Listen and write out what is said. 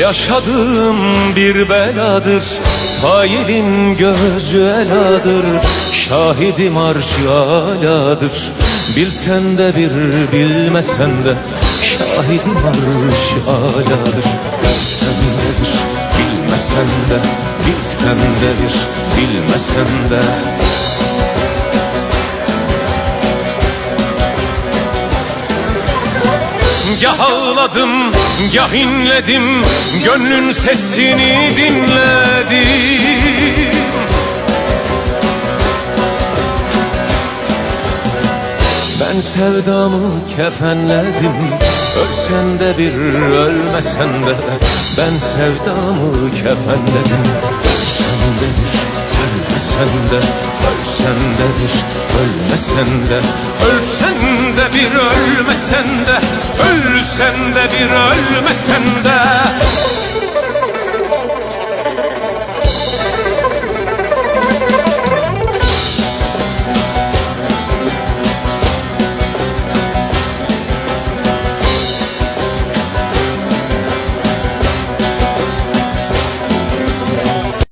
Yaşadığım bir beladır Failin gözü eladır Şahidim arş aladır. Bilsen de bir bilmesen de Şahidim arş aladır. Bilsen de bir bilmesen de Bilsen de bir bilmesen de Gah ağladım, gah inledim Gönlün sesini dinledim. Ben sevdamı kefenledim Ölsen de bir ölmesen de. Ben sevdamı kefenledim Ölsen de bir ölmesen de Ölsen de bir ölmesen de Ölsen de bir ölmesen de